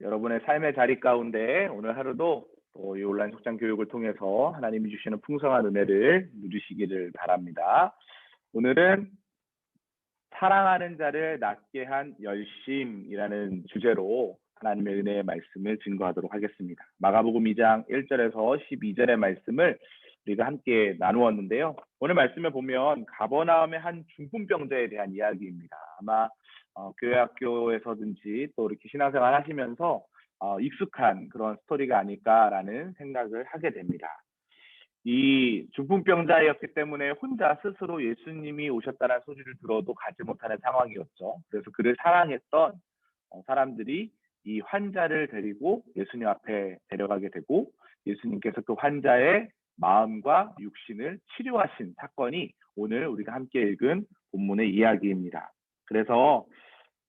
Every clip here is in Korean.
여러분의 삶의 자리 가운데 오늘 하루도 또이 온라인 속장 교육을 통해서 하나님이 주시는 풍성한 은혜를 누리시기를 바랍니다. 오늘은 사랑하는 자를 낫게 한 열심이라는 주제로 하나님의 은혜의 말씀을 증거하도록 하겠습니다. 마가복음 2장 1절에서 12절의 말씀을 우리가 함께 나누었는데요. 오늘 말씀에 보면 가버나움의 한 중풍병자에 대한 이야기입니다. 아마 어, 교회 학교에서든지 또 이렇게 신앙생활 하시면서 어, 익숙한 그런 스토리가 아닐까라는 생각을 하게 됩니다. 이 중풍병자였기 때문에 혼자 스스로 예수님이 오셨다는 소리를 들어도 가지 못하는 상황이었죠. 그래서 그를 사랑했던 어, 사람들이 이 환자를 데리고 예수님 앞에 데려가게 되고 예수님께서 그 환자의 마음과 육신을 치료하신 사건이 오늘 우리가 함께 읽은 본문의 이야기입니다. 그래서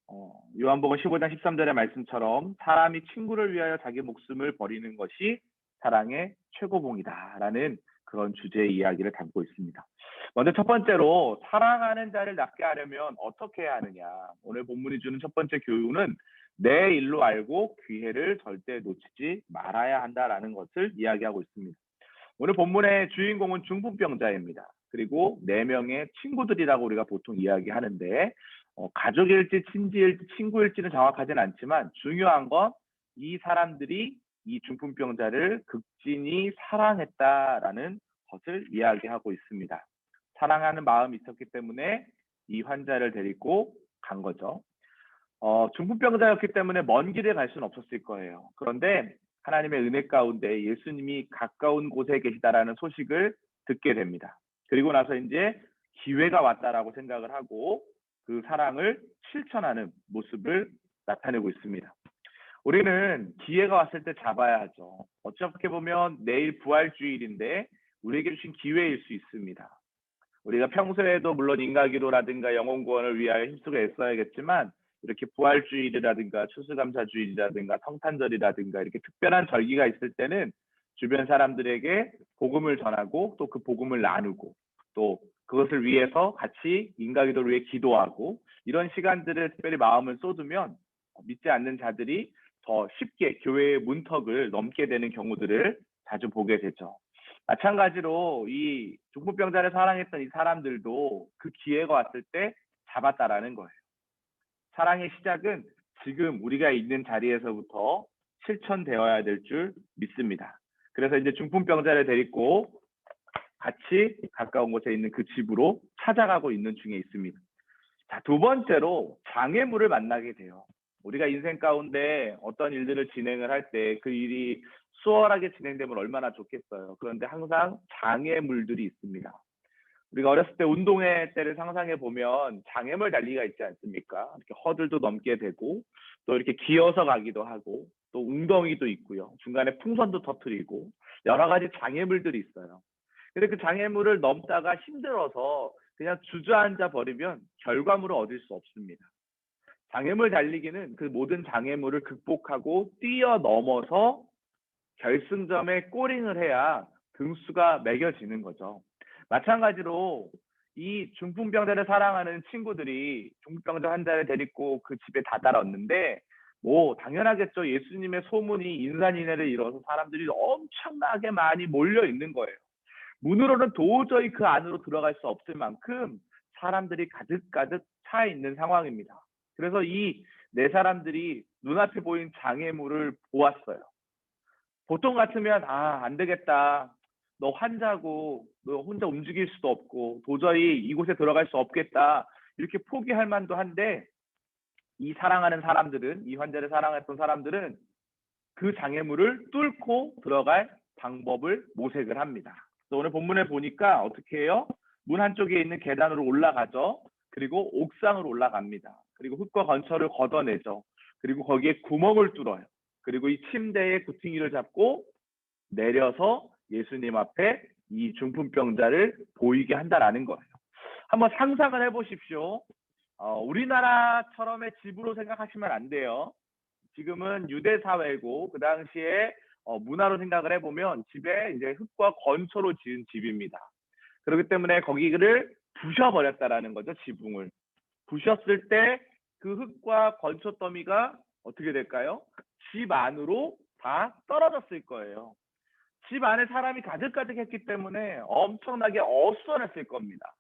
어, 요한복음 15장 13절의 말씀처럼 사람이 친구를 위하여 자기 목숨을 버리는 것이 사랑의 최고봉이다라는 그런 주제의 이야기를 담고 있습니다. 먼저 첫 번째로 사랑하는 자를 낫게 하려면 어떻게 해야 하느냐. 오늘 본문이 주는 첫 번째 교훈은 내 일로 알고 기회를 절대 놓치지 말아야 한다라는 것을 이야기하고 있습니다. 오늘 본문의 주인공은 중풍병자입니다. 그리고 네 명의 친구들이라고 우리가 보통 이야기하는데 어, 가족일지 친지일지 친구일지는 정확하진 않지만 중요한 건 이 사람들이 이 중풍병자를 극진히 사랑했다라는 것을 이야기하고 있습니다. 사랑하는 마음이 있었기 때문에 이 환자를 데리고 간 거죠. 어, 중풍병자였기 때문에 먼 길에 갈 수는 없었을 거예요. 그런데 하나님의 은혜 가운데 예수님이 가까운 곳에 계시다라는 소식을 듣게 됩니다. 그리고 나서 이제 기회가 왔다라고 생각을 하고 그 사랑을 실천하는 모습을 나타내고 있습니다. 우리는 기회가 왔을 때 잡아야 하죠. 어떻게 보면 내일 부활주일인데 우리에게 주신 기회일 수 있습니다. 우리가 평소에도 물론 인가기도라든가 영혼 구원을 위하여 힘쓰고 애써야겠지만 이렇게 부활주일이라든가 추수감사주일이라든가 성탄절이라든가 이렇게 특별한 절기가 있을 때는 주변 사람들에게 복음을 전하고 또 그 복음을 나누고 또 그것을 위해서 같이 인가기도를 위해 기도하고 이런 시간들을 특별히 마음을 쏟으면 믿지 않는 자들이 더 쉽게 교회의 문턱을 넘게 되는 경우들을 자주 보게 되죠. 마찬가지로 이 중풍병자를 사랑했던 이 사람들도 그 기회가 왔을 때 잡았다라는 거예요. 사랑의 시작은 지금 우리가 있는 자리에서부터 실천되어야 될 줄 믿습니다. 그래서 이제 중풍병자를 데리고 같이 가까운 곳에 있는 그 집으로 찾아가고 있는 중에 있습니다. 자, 두 번째로 장애물을 만나게 돼요. 우리가 인생 가운데 어떤 일들을 진행을 할 때 그 일이 수월하게 진행되면 얼마나 좋겠어요. 그런데 항상 장애물들이 있습니다. 우리가 어렸을 때 운동회 때를 상상해 보면 장애물 달리기가 있지 않습니까? 이렇게 허들도 넘게 되고 또 이렇게 기어서 가기도 하고 또 웅덩이도 있고요. 중간에 풍선도 터트리고 여러 가지 장애물들이 있어요. 근데 그 장애물을 넘다가 힘들어서 그냥 주저앉아 버리면 결과물을 얻을 수 없습니다. 장애물 달리기는 그 모든 장애물을 극복하고 뛰어넘어서 결승점에 꼬링을 해야 등수가 매겨지는 거죠. 마찬가지로 이 중풍병자를 사랑하는 친구들이 중풍병자 환자를 데리고 그 집에 다다랐는데 뭐 당연하겠죠. 예수님의 소문이 인산인해를 이뤄서 사람들이 엄청나게 많이 몰려 있는 거예요. 문으로는 도저히 그 안으로 들어갈 수 없을 만큼 사람들이 가득가득 차 있는 상황입니다. 그래서 이 네 사람들이 눈앞에 보인 장애물을 보았어요. 보통 같으면 아, 안 되겠다. 너 환자고 너 혼자 움직일 수도 없고 도저히 이곳에 들어갈 수 없겠다. 이렇게 포기할 만도 한데 이 사랑하는 사람들은 이 환자를 사랑했던 사람들은 그 장애물을 뚫고 들어갈 방법을 모색을 합니다. 오늘 본문에 보니까 어떻게 해요? 문 한쪽에 있는 계단으로 올라가죠. 그리고 옥상으로 올라갑니다. 그리고 흙과 건처를 걷어내죠. 그리고 거기에 구멍을 뚫어요. 그리고 이 침대에 구팅이를 잡고 내려서 예수님 앞에 이 중풍병자를 보이게 한다라는 거예요. 한번 상상을 해보십시오. 어, 우리나라처럼의 집으로 생각하시면 안 돼요. 지금은 유대 사회고 그 당시에 어, 문화로 생각을 해보면 집에 이제 흙과 건초로 지은 집입니다. 그렇기 때문에 거기를 부셔버렸다라는 거죠, 지붕을. 부셨을 때 그 흙과 건초 더미가 어떻게 될까요? 집 안으로 다 떨어졌을 거예요. 집 안에 사람이 가득가득했기 때문에 엄청나게 어수선했을 겁니다.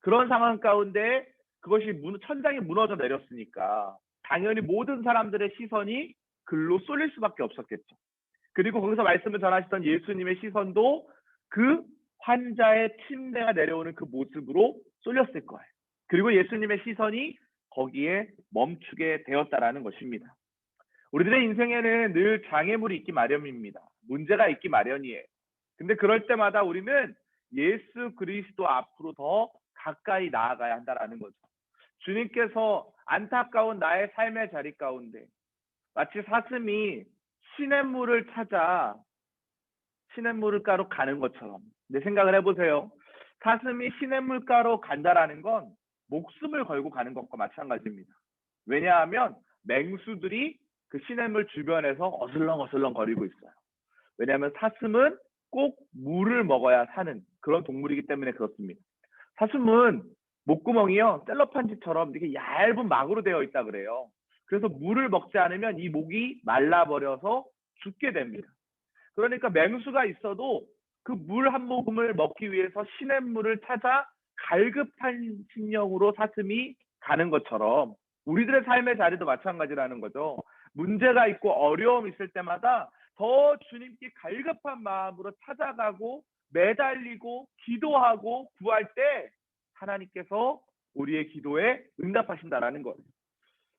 그런 상황 가운데 그것이 문- 천장이 무너져 내렸으니까 당연히 모든 사람들의 시선이 글로 쏠릴 수밖에 없었겠죠. 그리고 거기서 말씀을 전하시던 예수님의 시선도 그 환자의 침대가 내려오는 그 모습으로 쏠렸을 거예요. 그리고 예수님의 시선이 거기에 멈추게 되었다라는 것입니다. 우리들의 인생에는 늘 장애물이 있기 마련입니다. 문제가 있기 마련이에요. 근데 그럴 때마다 우리는 예수 그리스도 앞으로 더 가까이 나아가야 한다라는 거죠. 주님께서 안타까운 나의 삶의 자리 가운데 마치 사슴이 시냇물을 찾아 시냇물가로 가는 것처럼 내 생각을 해보세요. 사슴이 시냇물가로 간다라는 건 목숨을 걸고 가는 것과 마찬가지입니다. 왜냐하면 맹수들이 그 시냇물 주변에서 어슬렁 어슬렁 거리고 있어요. 왜냐하면 사슴은 꼭 물을 먹어야 사는 그런 동물이기 때문에 그렇습니다. 사슴은 목구멍이요 셀로판지처럼 이렇게 얇은 막으로 되어 있다 그래요. 그래서 물을 먹지 않으면 이 목이 말라버려서 죽게 됩니다. 그러니까 맹수가 있어도 그 물 한 모금을 먹기 위해서 시냇물을 찾아 갈급한 심령으로 사슴이 가는 것처럼 우리들의 삶의 자리도 마찬가지라는 거죠. 문제가 있고 어려움 있을 때마다 더 주님께 갈급한 마음으로 찾아가고 매달리고 기도하고 구할 때 하나님께서 우리의 기도에 응답하신다라는 거예요.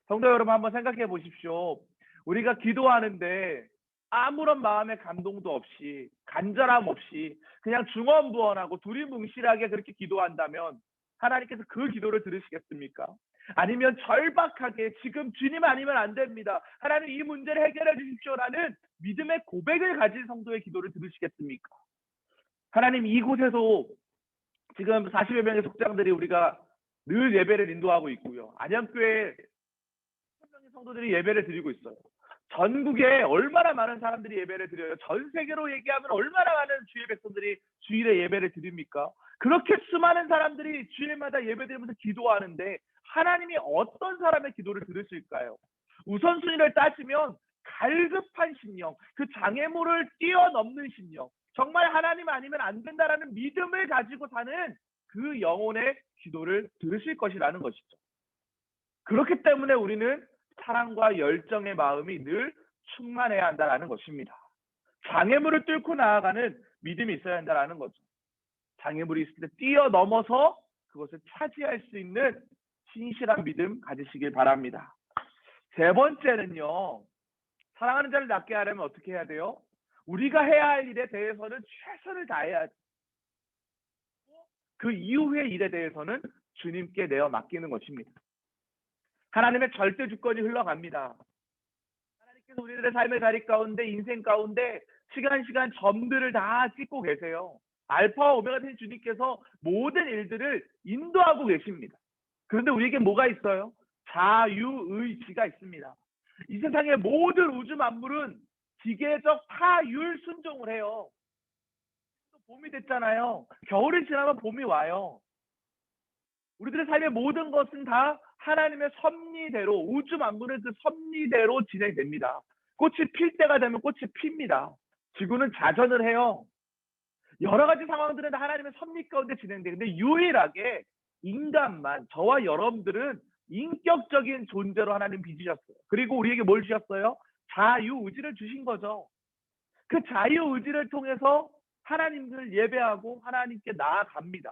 성도 여러분 한번 생각해 보십시오. 우리가 기도하는데 아무런 마음의 감동도 없이 간절함 없이 그냥 중언부언하고 두리뭉실하게 그렇게 기도한다면 하나님께서 그 기도를 들으시겠습니까? 아니면 절박하게 지금 주님 아니면 안 됩니다. 하나님 이 문제를 해결해 주십시오라는 믿음의 고백을 가진 성도의 기도를 들으시겠습니까? 하나님 이곳에서 지금 40여 명의 속장들이 우리가 늘 예배를 인도하고 있고요. 안양교회 성도들이 예배를 드리고 있어요. 전국에 얼마나 많은 사람들이 예배를 드려요. 전 세계로 얘기하면 얼마나 많은 주의 백성들이 주일에 예배를 드립니까? 그렇게 수많은 사람들이 주일마다 예배 드리면서 기도하는데 하나님이 어떤 사람의 기도를 들으실까요? 우선순위를 따지면 갈급한 심령, 그 장애물을 뛰어넘는 심령, 정말 하나님 아니면 안 된다라는 믿음을 가지고 사는 그 영혼의 기도를 들으실 것이라는 것이죠. 그렇기 때문에 우리는 사랑과 열정의 마음이 늘 충만해야 한다라는 것입니다. 장애물을 뚫고 나아가는 믿음이 있어야 한다라는 거죠. 장애물이 있을 때 뛰어넘어서 그것을 차지할 수 있는 신실한 믿음 가지시길 바랍니다. 세 번째는요. 사랑하는 자를 낫게 하려면 어떻게 해야 돼요? 우리가 해야 할 일에 대해서는 최선을 다해야 그 이후의 일에 대해서는 주님께 내어 맡기는 것입니다. 하나님의 절대 주권이 흘러갑니다. 하나님께서 우리들의 삶의 자리 가운데 인생 가운데 시간 시간 점들을 다 찍고 계세요. 알파와 오메가 된 주님께서 모든 일들을 인도하고 계십니다. 그런데 우리에게 뭐가 있어요? 자유의지가 있습니다. 이 세상의 모든 우주 만물은 기계적 타율 순종을 해요. 봄이 됐잖아요. 겨울이 지나면 봄이 와요. 우리들의 삶의 모든 것은 다 하나님의 섭리대로 우주 만물은 그 섭리대로 진행됩니다. 꽃이 필 때가 되면 꽃이 핍니다. 지구는 자전을 해요. 여러 가지 상황들은 다 하나님의 섭리 가운데 진행돼. 근데 유일하게 인간만 저와 여러분들은 인격적인 존재로 하나님 빚으셨어요. 그리고 우리에게 뭘 주셨어요? 자유의지를 주신 거죠. 그 자유의지를 통해서 하나님을 예배하고 하나님께 나아갑니다.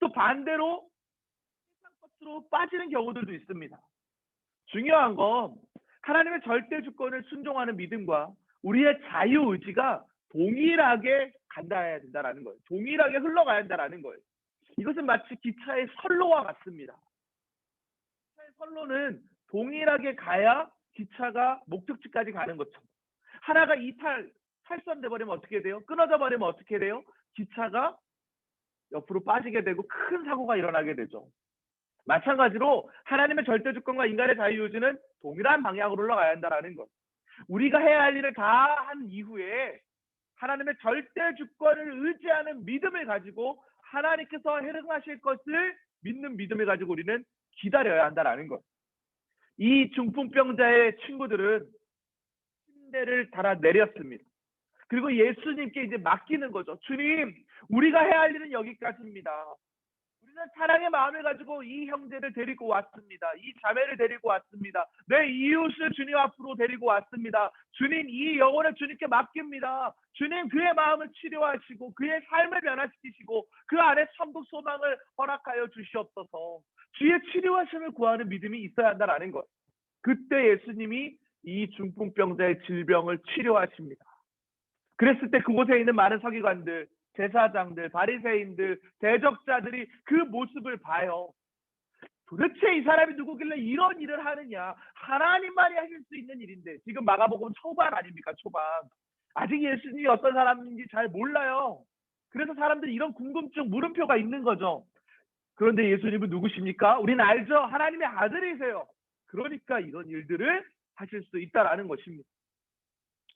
또 반대로 것으로 빠지는 경우들도 있습니다. 중요한 건 하나님의 절대 주권을 순종하는 믿음과 우리의 자유 의지가 동일하게 간다야 된다라는 거예요. 동일하게 흘러가야 한다라는 거예요. 이것은 마치 기차의 선로와 같습니다. 기차의 선로는 동일하게 가야 기차가 목적지까지 가는 것처럼 하나가 이탈 탈선돼 버리면 어떻게 돼요? 끊어져 버리면 어떻게 돼요? 기차가 옆으로 빠지게 되고 큰 사고가 일어나게 되죠. 마찬가지로 하나님의 절대 주권과 인간의 자유의지는 동일한 방향으로 흘러가야 한다라는 것. 우리가 해야 할 일을 다 한 이후에 하나님의 절대 주권을 의지하는 믿음을 가지고 하나님께서 행하실 것을 믿는 믿음을 가지고 우리는 기다려야 한다라는 것. 이 중풍병자의 친구들은 침례를 달아 내렸습니다. 그리고 예수님께 이제 맡기는 거죠. 주님, 우리가 해야 할 일은 여기까지입니다. 사랑의 마음을 가지고 이 형제를 데리고 왔습니다. 이 자매를 데리고 왔습니다. 내 이웃을 주님 앞으로 데리고 왔습니다. 주님, 이 영혼을 주님께 맡깁니다. 주님, 그의 마음을 치료하시고 그의 삶을 변화시키시고 그 안에 천국 소망을 허락하여 주시옵소서. 주의 치료하심을 구하는 믿음이 있어야 한다라는 것. 그때 예수님이 이 중풍병자의 질병을 치료하십니다. 그랬을 때 그곳에 있는 많은 서기관들, 제사장들, 바리새인들, 대적자들이 그 모습을 봐요. 도대체 이 사람이 누구길래 이런 일을 하느냐? 하나님만이 하실 수 있는 일인데 지금 마가복음 초반 아닙니까? 초반. 아직 예수님이 어떤 사람인지 잘 몰라요. 그래서 사람들이 이런 궁금증, 물음표가 있는 거죠. 그런데 예수님은 누구십니까? 우리는 알죠. 하나님의 아들이세요. 그러니까 이런 일들을 하실 수 있다라는 것입니다.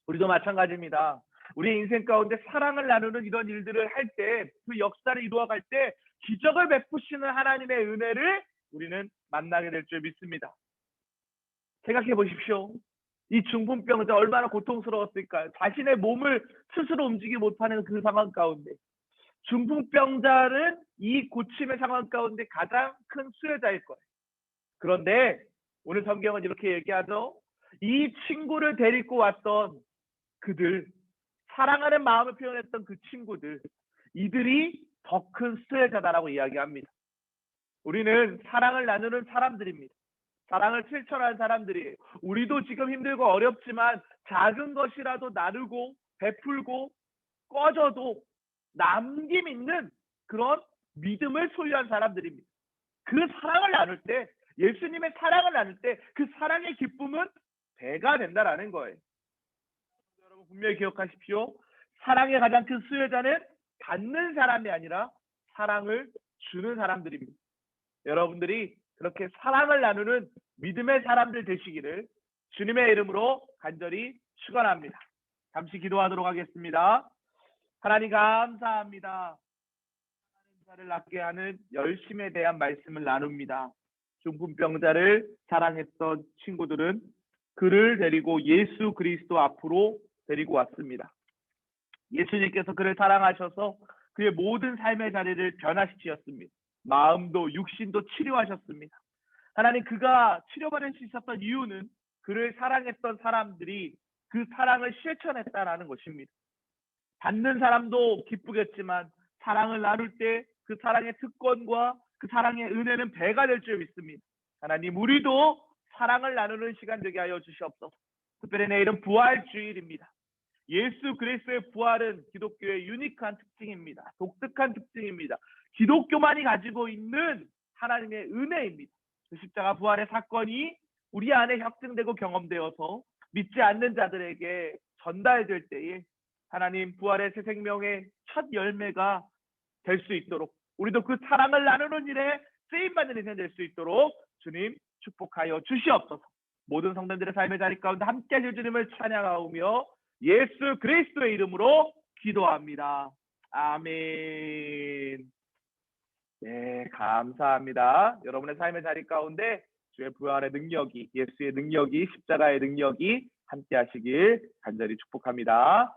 우리도 마찬가지입니다. 우리 인생 가운데 사랑을 나누는 이런 일들을 할 때, 그 역사를 이루어갈 때 기적을 베푸시는 하나님의 은혜를 우리는 만나게 될 줄 믿습니다. 생각해 보십시오. 이 중풍병자 얼마나 고통스러웠을까요? 자신의 몸을 스스로 움직이지 못하는 그 상황 가운데 중풍병자는 이 고침의 상황 가운데 가장 큰 수혜자일 거예요. 그런데 오늘 성경은 이렇게 얘기하죠. 이 친구를 데리고 왔던 그들, 사랑하는 마음을 표현했던 그 친구들, 이들이 더 큰 수혜자다라고 이야기합니다. 우리는 사랑을 나누는 사람들입니다. 사랑을 실천하는 사람들이 우리도 지금 힘들고 어렵지만 작은 것이라도 나누고 베풀고 꺼져도 남김 있는 그런 믿음을 소유한 사람들입니다. 그 사랑을 나눌 때 예수님의 사랑을 나눌 때 그 사랑의 기쁨은 배가 된다라는 거예요. 분명히 기억하십시오. 사랑의 가장 큰 수혜자는 받는 사람이 아니라 사랑을 주는 사람들입니다. 여러분들이 그렇게 사랑을 나누는 믿음의 사람들 되시기를 주님의 이름으로 간절히 축원합니다. 잠시 기도하도록 하겠습니다. 하나님 감사합니다. 자를 낫게 하는 열심에 대한 말씀을 나눕니다. 중풍병자를 사랑했던 친구들은 그를 데리고 예수 그리스도 앞으로 데리고 왔습니다. 예수님께서 그를 사랑하셔서 그의 모든 삶의 자리를 변화시키셨습니다. 마음도 육신도 치료하셨습니다. 하나님 그가 치료받을 수 있었던 이유는 그를 사랑했던 사람들이 그 사랑을 실천했다라는 것입니다. 받는 사람도 기쁘겠지만 사랑을 나눌 때 그 사랑의 특권과 그 사랑의 은혜는 배가 될 줄 믿습니다. 하나님 우리도 사랑을 나누는 시간 되게 하여 주시옵소서. 특별히 내일은 부활 주일입니다. 예수 그리스도의 부활은 기독교의 유니크한 특징입니다. 독특한 특징입니다. 기독교만이 가지고 있는 하나님의 은혜입니다. 그 십자가 부활의 사건이 우리 안에 확증되고 경험되어서 믿지 않는 자들에게 전달될 때에 하나님 부활의 새 생명의 첫 열매가 될 수 있도록 우리도 그 사랑을 나누는 일에 쓰임받는 인생 될 수 있도록 주님 축복하여 주시옵소서. 모든 성도들의 삶의 자리 가운데 함께 하실 주님을 찬양하오며 예수 그리스도의 이름으로 기도합니다. 아멘. 네, 감사합니다. 여러분의 삶의 자리 가운데 주의 부활의 능력이, 예수의 능력이, 십자가의 능력이 함께 하시길 간절히 축복합니다.